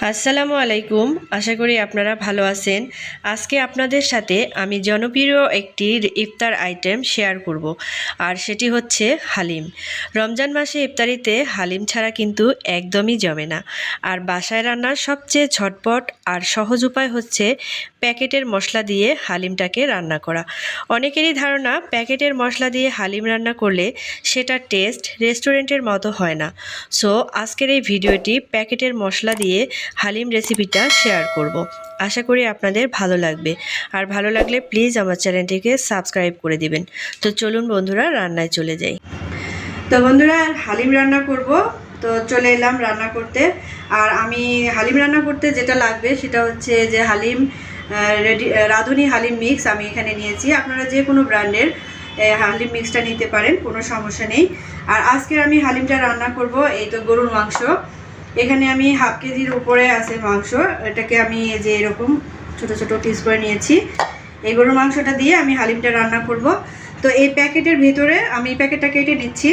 আসসালামু আলাইকুম। আশা করি আপনারা ভালো আছেন। আজকে আপনাদের সাথে আমি জনপ্রিয় একটি ইফতার আইটেম শেয়ার করব, আর সেটি হচ্ছে হালিম। রমজান মাসে ইফতারিতে হালিম ছাড়া কিন্তু একদমই জমে না। আর বাসায় রান্নার সবচেয়ে ঝটপট আর সহজ উপায় হচ্ছে প্যাকেটের মশলা দিয়ে হালিমটাকে রান্না করা। অনেকেরই ধারণা, প্যাকেটের মশলা দিয়ে হালিম রান্না করলে সেটার টেস্ট রেস্টুরেন্টের মতো হয় না। সো, আজকের এই ভিডিওটি প্যাকেটের মশলা দিয়ে হালিম রেসিপিটা শেয়ার করব। আশা করি আপনাদের ভালো লাগবে। আর ভালো লাগলে প্লিজ আমার চ্যানেলটিকে সাবস্ক্রাইব করে দিবেন। তো চলুন বন্ধুরা, রান্নায় চলে যাই। তো বন্ধুরা, হালিম রান্না করব। তো চলে এলাম রান্না করতে। আর আমি হালিম রান্না করতে যেটা লাগবে সেটা হচ্ছে যে হালিম রেডি রাঁধুনি হালিম মিক্স আমি এখানে নিয়েছি। আপনারা যে কোনো ব্র্যান্ডের হালিম মিক্সটা নিতে পারেন, কোনো সমস্যা নেই। আর আজকের আমি হালিমটা রান্না করব, এই তো গরুর মাংস। এখানে আমি হাফ কেজির উপরে আছে মাংস, এটাকে আমি যে এরকম ছোট ছোট পিস করে নিয়েছি। এই গরুর মাংসটা দিয়ে আমি হালিমটা রান্না করব। তো এই প্যাকেটের ভিতরে, আমি প্যাকেটটা কেটে নিচ্ছি।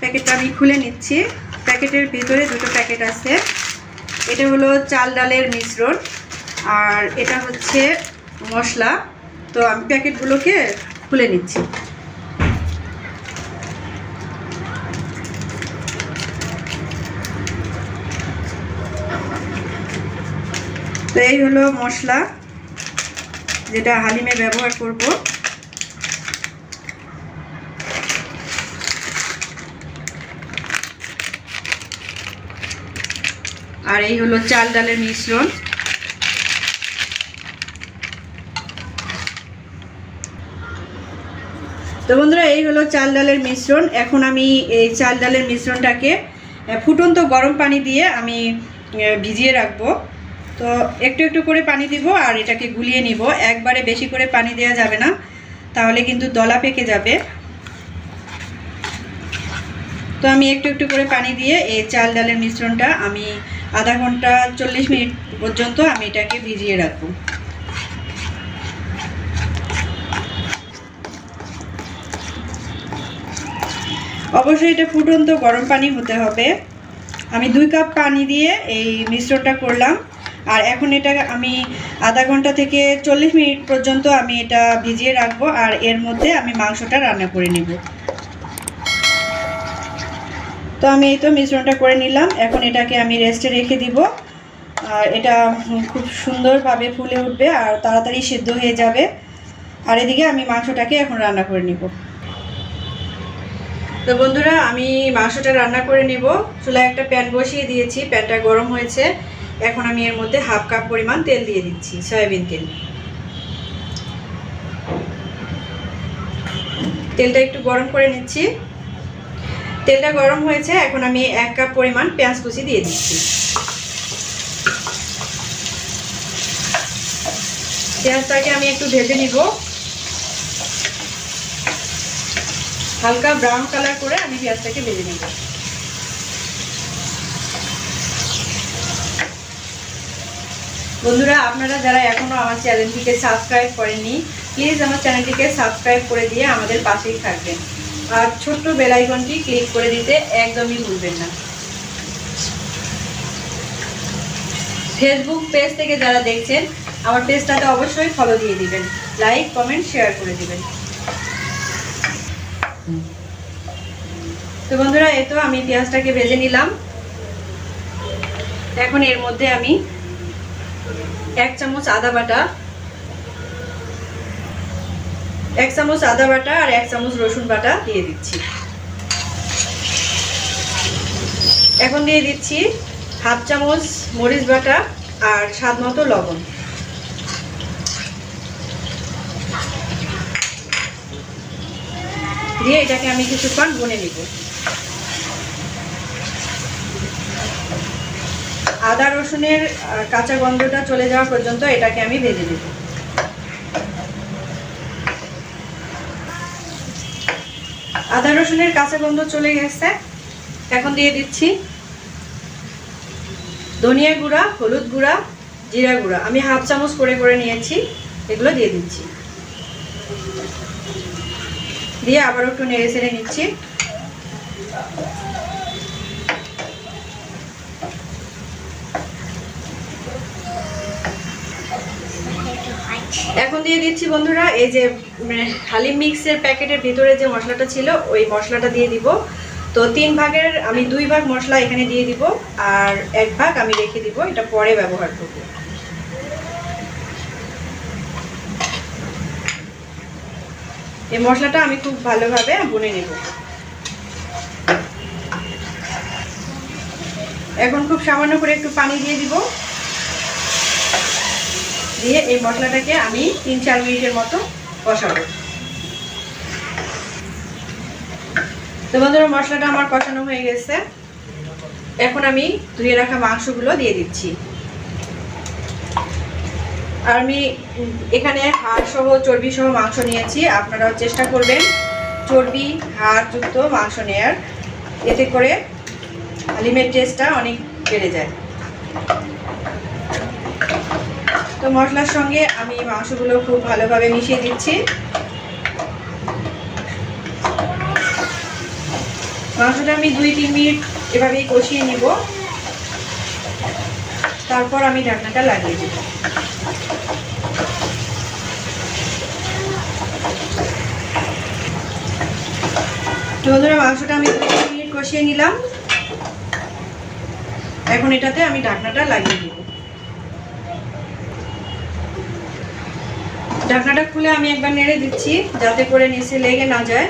প্যাকেটটা আমি খুলে নিচ্ছি। প্যাকেটের ভিতরে দুটো প্যাকেট আছে। এটা হলো চাল ডালের মিশ্রণ, আর এটা হচ্ছে মশলা। তো আমি প্যাকেটগুলোকে খুলে নিচ্ছি। তো এই হলো মশলা, যেটা হালিমে ব্যবহার করব। আর এই হলো চাল ডালের মিশ্রণ। তো বন্ধুরা, এই হলো চাল ডালের মিশ্রণ। এখন আমি এই চাল ডালের মিশ্রণটাকে ফুটন্ত গরম পানি দিয়ে আমি ভিজিয়ে রাখব। তো একটু একটু করে পানি দিব আর এটাকে গুলিয়ে নিব। একবারে বেশি করে পানি দেওয়া যাবে না, তাহলে কিন্তু দলা পেকে যাবে। তো আমি একটু একটু করে পানি দিয়ে এই চাল ডালের মিশ্রণটা আমি আধা ঘণ্টা চল্লিশ মিনিট পর্যন্ত আমি এটাকে ভিজিয়ে রাখব। অবশ্যই এটা ফুটন্ত গরম পানি হতে হবে। আমি দুই কাপ পানি দিয়ে এই মিশ্রণটা করলাম। আর এখন এটা আমি আধা ঘণ্টা থেকে চল্লিশ মিনিট পর্যন্ত আমি এটা ভিজিয়ে রাখব। আর এর মধ্যে আমি মাংসটা রান্না করে নিব। তো আমি এই তো মিশ্রণটা করে নিলাম। এখন এটাকে আমি রেস্টে রেখে দিব। আর এটা খুব সুন্দরভাবে ফুলে উঠবে আর তাড়াতাড়ি সিদ্ধ হয়ে যাবে। আর এদিকে আমি মাংসটাকে এখন রান্না করে নিব। তো বন্ধুরা, আমি মাংসটা রান্না করে নেব। চুলায় একটা প্যান বসিয়ে দিয়েছি। প্যানটা গরম হয়েছে। এখন আমি এর মধ্যে হাফ কাপ পরিমাণ তেল দিয়ে দিচ্ছি, সয়াবিন তেল। তেলটা একটু গরম করে নিচ্ছি। তেলটা গরম হয়েছে, এখন আমি এক কাপ পরিমাণ পেঁয়াজ কুচি দিয়ে দিচ্ছি। পেঁয়াজটাকে আমি একটু ভেজে নিব। হালকা ব্রাউন কালার করে আমি পেঁয়াজটাকে ভেজে নেব। বন্ধুরা, আপনারা যারা এখনও আমার চ্যানেলটিকে সাবস্ক্রাইব করেননি প্লিজ আমার চ্যানেলটিকে সাবস্ক্রাইব করে দিয়ে আমাদের পাশেই থাকবেন। আর ছোট্ট বেলাইকনটি ক্লিক করে দিতে একদমই ভুলবেন না। ফেসবুক পেজ থেকে যারা দেখছেন, আমার পেজটাতে অবশ্যই ফলো দিয়ে দিবেন। লাইক কমেন্ট শেয়ার করে দিবেন। তো বন্ধুরা, এই তো আমি পেঁয়াজটাকে ভেজে নিলাম। এখন এর মধ্যে আমি এক চামচ আদা বাটা এক চামচ আদা বাটা আর এক চামচ রসুন বাটা দিয়ে দিচ্ছি। এখন দিয়ে দিচ্ছি হাফ চামচ মরিচ বাটা আর স্বাদ মতো লবণ। দিয়ে এটাকে আমি কিছুক্ষণ গুনে নিব। আদা রসুনের কাঁচা গন্ধটা চলে যাওয়া পর্যন্ত এটাকে আমি ভেজে দেব আদা রসুনের কাঁচা গন্ধ চলে গেছে। এখন দিয়ে দিচ্ছি ধনিয়া গুঁড়া, হলুদ গুঁড়া, জিরা গুঁড়া। আমি হাফ চামচ করে করে নিয়েছি, এগুলো দিয়ে দিচ্ছি। দিয়ে আবার একটু নেড়ে সেড়ে নিচ্ছি। এখন দিয়ে দিচ্ছি বন্ধুরা এই যে মানে, হালিম মিক্সের প্যাকেটের ভিতরে যে মশলাটা ছিল ওই মশলাটা দিয়ে দিব। তো তিন ভাগের আমি দুই ভাগ মশলা এখানে দিয়ে দিব আর এক ভাগ আমি রেখে দিব এটা পরে ব্যবহার করব। এই মশলাটা আমি খুব ভালোভাবে বুনে নেব। এখন খুব সামান্য করে একটু পানি দিয়ে দিব। দিয়ে এই মশলাটাকে আমি তিন চার মিনিটের মতো কষাবো। তো বন্ধুরা, মশলাটা আমার কষানো হয়ে গেছে। এখন আমি ধুয়ে রাখা মাংসগুলো দিয়ে দিচ্ছি। আর আমি এখানে হাড় সহ, চর্বি সহ মাংস নিয়েছি। আপনারাও চেষ্টা করবেন চর্বি, হাড় যুক্ত মাংস নেয়ার। এতে করে হালিমের টেস্টটা অনেক বেড়ে যায়। তো মশলার সঙ্গে আমি মাংসগুলো খুব ভালোভাবে মিশিয়ে দিচ্ছি। মাংসটা আমি দুই তিন মিনিট এভাবেই কষিয়ে নিব। তারপর আমি ঢাকনাটা লাগিয়ে দেব। তো বন্ধুরা, মাংসটা আমি দুই তিন মিনিট কষিয়ে নিলাম। এখন এটাতে আমি ঢাকনাটা লাগিয়ে দিব। ঢাকনাটা খুলে আমি একবার নেড়ে দিচ্ছি, যাতে করে নিচে লেগে না যায়।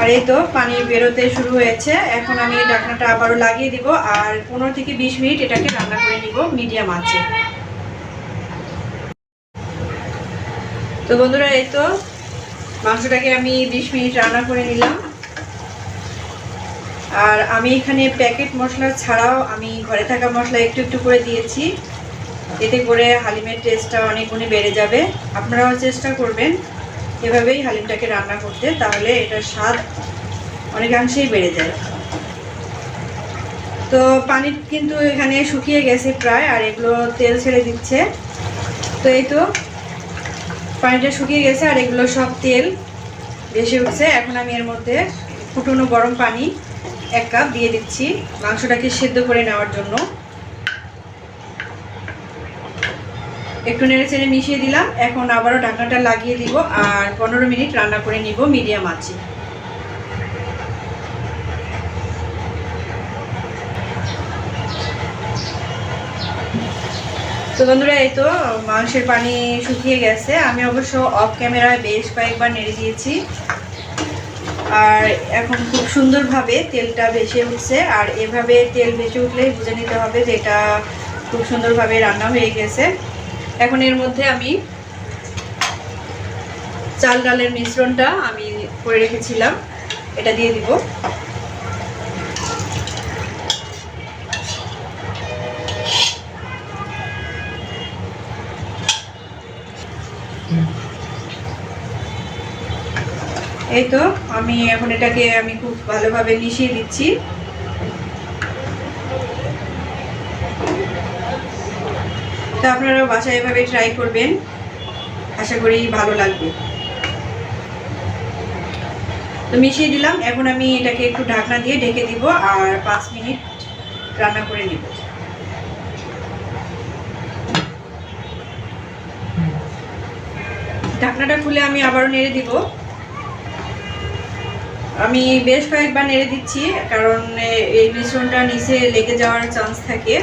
আর এই তো পানি বেরোতে শুরু হয়েছে। এখন আমি ঢাকনাটা আবারও লাগিয়ে দিব আর পনেরো থেকে বিশ মিনিট এটাকে রান্না করে নিব মিডিয়াম আছে তো বন্ধুরা, এই তো মাংসটাকে আমি বিশ মিনিট রান্না করে নিলাম। আর আমি এখানে প্যাকেট মশলা ছাড়াও আমি ঘরে থাকা মশলা একটু একটু করে দিয়েছি। এতে করে হালিমের টেস্টটা অনেক গুণে বেড়ে যাবে। আপনারাও চেষ্টা করবেন এভাবেই হালিমটাকে রান্না করতে, তাহলে এটার স্বাদ অনেকাংশেই বেড়ে যায়। তো পানি কিন্তু এখানে শুকিয়ে গেছে প্রায়, আর এগুলো তেল ছেড়ে দিচ্ছে। তো এই তো, পানিটা শুকিয়ে গেছে, আর এগুলো সব তেল ভেসে উঠছে। এখন আমি এর মধ্যে ফুটনো গরম পানি এক কাপ দিয়ে দিচ্ছি মাংসটাকে সেদ্ধ করে নেওয়ার জন্য। একটু নেড়ে চেড়ে মিশিয়ে দিলাম। এখন আবারও ঢাকনাটা লাগিয়ে দিব আর পনেরো মিনিট রান্না করে নিব মিডিয়াম আছে তো বন্ধুরা, এই তো মাংসের পানি শুকিয়ে গেছে। আমি অবশ্য অফ ক্যামেরায় বেশ কয়েকবার নেড়ে দিয়েছি। আর এখন খুব সুন্দরভাবে তেলটা ভেসে উঠছে। আর এভাবে তেল ভেসে উঠলেই বুঝে নিতে হবে যে এটা খুব সুন্দরভাবে রান্না হয়ে গেছে। এখন এর মধ্যে আমি চাল ডালের মিশ্রণটা আমি করে রেখেছিলাম। এটা দিয়ে দিব। এই তো আমি এখন এটাকে আমি খুব ভালোভাবে মিশিয়ে দিচ্ছি। তো আপনারা বাসায় এভাবে ট্রাই করবেন। আশা করি ভালো লাগবে। তো মিশিয়ে দিলাম। এখন আমি এটাকে একটু ঢাকনা দিয়ে ঢেকে দিব আর পাঁচ মিনিট রান্না করে নিব। ঢাকনাটা খুলে আমি আবারও নেড়ে দিব। আমি বেশ কয়েকবার নেড়ে দিচ্ছি, কারণ এই মিশ্রণটা নিচে লেগে যাওয়ার চান্স থাকে।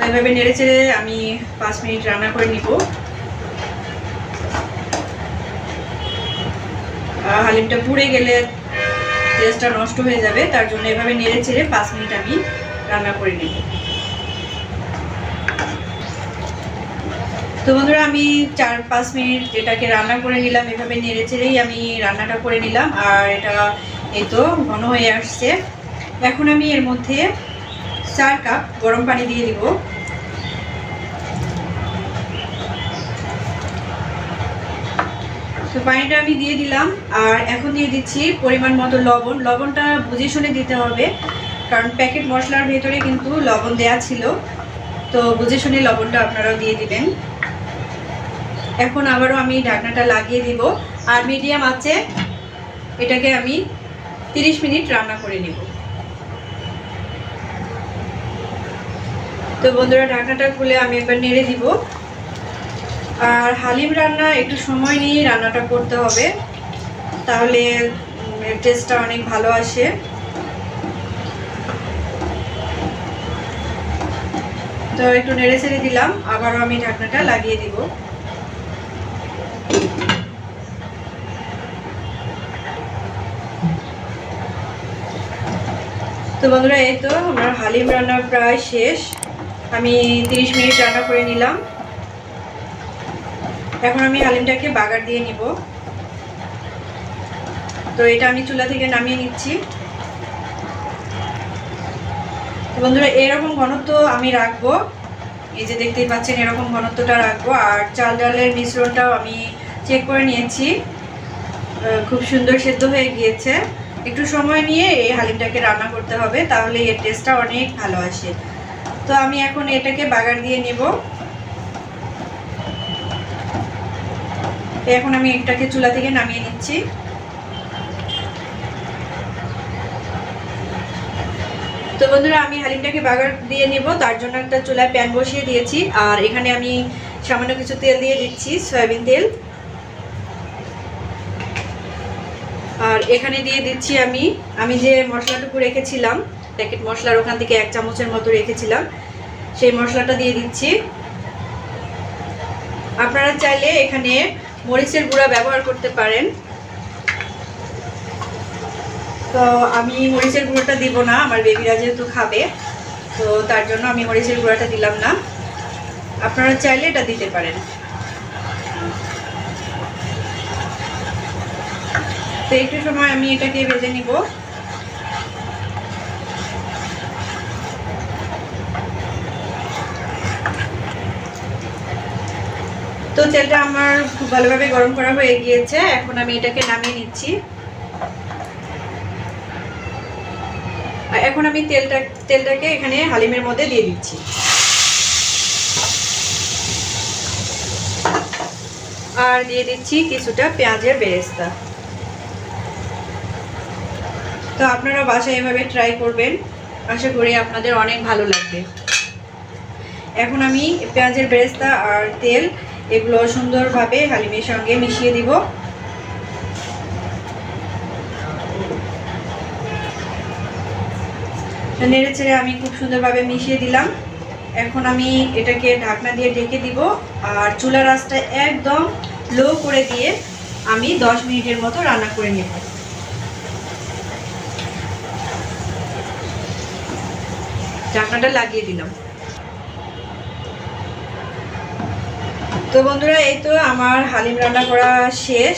তো এভাবে নেড়ে চেড়ে আমি পাঁচ মিনিট রান্না করে নিব। হালিমটা পুড়ে গেলে টেস্টটা নষ্ট হয়ে যাবে, তার জন্য এভাবে নেড়ে চেড়ে পাঁচ মিনিট আমি রান্না করে নিব। তো বন্ধুরা, আমি চার পাঁচ মিনিট যেটাকে রান্না করে নিলাম, এভাবে নেড়ে চেড়েই আমি রান্নাটা করে নিলাম। আর এটা এই তো ঘন হয়ে আসছে। এখন আমি এর মধ্যে চার কাপ গরম পানি দিয়ে দিব। তো পানিটা আমি দিয়ে দিলাম, আর এখন দিয়ে দিচ্ছি পরিমাণ মতো লবণ। লবণটা বুঝে শুনে দিতে হবে, কারণ প্যাকেট মশলার ভেতরে কিন্তু লবণ দেয়া ছিল। তো বুঝে শুনে লবণটা আপনারাও দিয়ে দিবেন। এখন আবারও আমি ঢাকনাটা লাগিয়ে দিব, আর মিডিয়াম আছে এটাকে আমি 30 মিনিট রান্না করে নেব। তো বন্ধুরা ঢাকনাটা খুলে আমি একবার নেড়ে দিব। আর হালিম রান্না, একটু সময় নিয়ে রান্নাটা করতে হবে। তাহলে টেস্টটা অনেক ভালো আসে। তো একটু নেড়ে ছেড়ে দিলাম, আবারও আমি ঢাকনাটা লাগিয়ে দিব। তো বন্ধুরা, এই তো আমার হালিম রান্না প্রায় শেষ। আমি 30 মিনিট রান্না করে নিলাম। এখন আমি হালিমটাকে বাগার দিয়ে নিব। তো এটা আমি চুলা থেকে নামিয়ে নিচ্ছি। বন্ধুরা, এরকম ঘনত্ব আমি রাখব। এই যে দেখতেই পাচ্ছেন, এরকম ঘনত্বটা রাখব। আর চাল ডালের মিশ্রণটাও আমি চেক করে নিয়েছি। খুব সুন্দর সেদ্ধ হয়ে গিয়েছে। একটু সময় নিয়ে এই হালিমটাকে রান্না করতে হবে, তাহলে এর টেস্টটা অনেক ভালো আসে। তো আমি এখন এটাকে বাগার দিয়ে নেব। এখন আমি এটাকে চুলা থেকে নামিয়ে নিচ্ছি। তো বন্ধুরা, আমি হালিমটাকে বাগার দিয়ে নেব। তার জন্য একটা চুলায় প্যান বসিয়ে দিয়েছি। আর এখানে আমি সামান্য কিছু তেল দিয়ে দিচ্ছি, সয়াবিন তেল। আর এখানে দিয়ে দিচ্ছি আমি আমি যে মশলাটুকু রেখেছিলাম, প্যাকেট মশলার ওখান থেকে এক চামচের মতো রেখেছিলাম সেই মশলাটা দিয়ে দিচ্ছি। আপনারা চাইলে এখানে মরিচের গুঁড়া ব্যবহার করতে পারেন। তো আমি মরিচের গুঁড়োটা দিব না, আমার বেবিরা যেহেতু খাবে, তো তার জন্য আমি মরিচের গুঁড়াটা দিলাম না। আপনারা চাইলে এটা দিতে পারেন। তো একটু সময় আমি এটাকে ভেজে নিব। তো তেলটা আমার খুব ভালোভাবে গরম করা হয়ে গিয়েছে। এখন আমি এটাকে নামিয়ে নিচ্ছি। আর এখন আমি তেলটা, তেলটাকে এখানে হালিমের মধ্যে দিয়ে দিচ্ছি। আর দিয়ে দিচ্ছি কিছুটা পেঁয়াজের বেরেস্তা। তো আপনারা বাসায় এভাবে ট্রাই করবেন। আশা করি আপনাদের অনেক ভালো লাগবে। এখন আমি পেঁয়াজের বেরেস্তা আর তেল এগুলো সুন্দরভাবে হালিমের সঙ্গে মিশিয়ে দিব। নেড়ে ছেড়ে আমি খুব সুন্দরভাবে মিশিয়ে দিলাম। এখন আমি এটাকে ঢাকনা দিয়ে ঢেকে দিব আর চুলার আঁচটা একদম লো করে দিয়ে আমি 10 মিনিটের মতো রান্না করে নেব। ঢাকনাটা লাগিয়ে দিলাম। তো বন্ধুরা, এই তো আমার হালিম রান্না করা শেষ।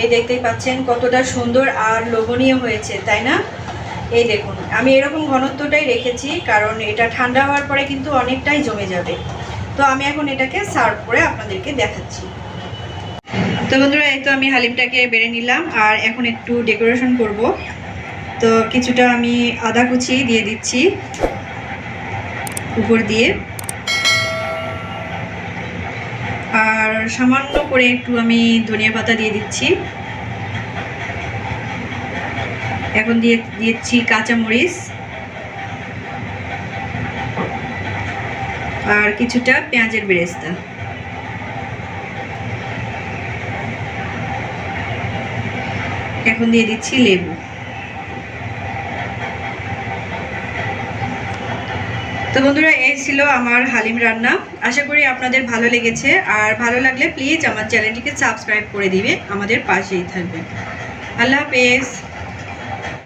এই দেখতেই পাচ্ছেন কতটা সুন্দর আর লোভনীয় হয়েছে, তাই না? এই দেখুন, আমি এরকম ঘনত্বটাই রেখেছি, কারণ এটা ঠান্ডা হওয়ার পরে কিন্তু অনেকটাই জমে যাবে। তো আমি এখন এটাকে সার্ভ করে আপনাদেরকে দেখাচ্ছি। তো বন্ধুরা, এই তো আমি হালিমটাকে বেড়ে নিলাম, আর এখন একটু ডেকোরেশন করব। তো কিছুটা আমি আদা কুচি দিয়ে দিচ্ছি, উপর দিয়ে আর সামান্য করে একটু আমি ধনিয়া পাতা দিয়ে দিচ্ছি। এখন দিয়ে দিচ্ছি কাঁচামরিচ। আর কিছুটা পেঁয়াজের বেরেস্তা। এখন দিয়ে দিচ্ছি লেবু। তো বন্ধুরা ছিল আমার হালিম রান্না। আশা করি আপনাদের ভালো লেগেছে। আর ভালো লাগলে প্লিজ আমার চ্যানেলটিকে সাবস্ক্রাইব করে দিবে। আমাদের পাশেই থাকবে আল্লাহ হাফেজ।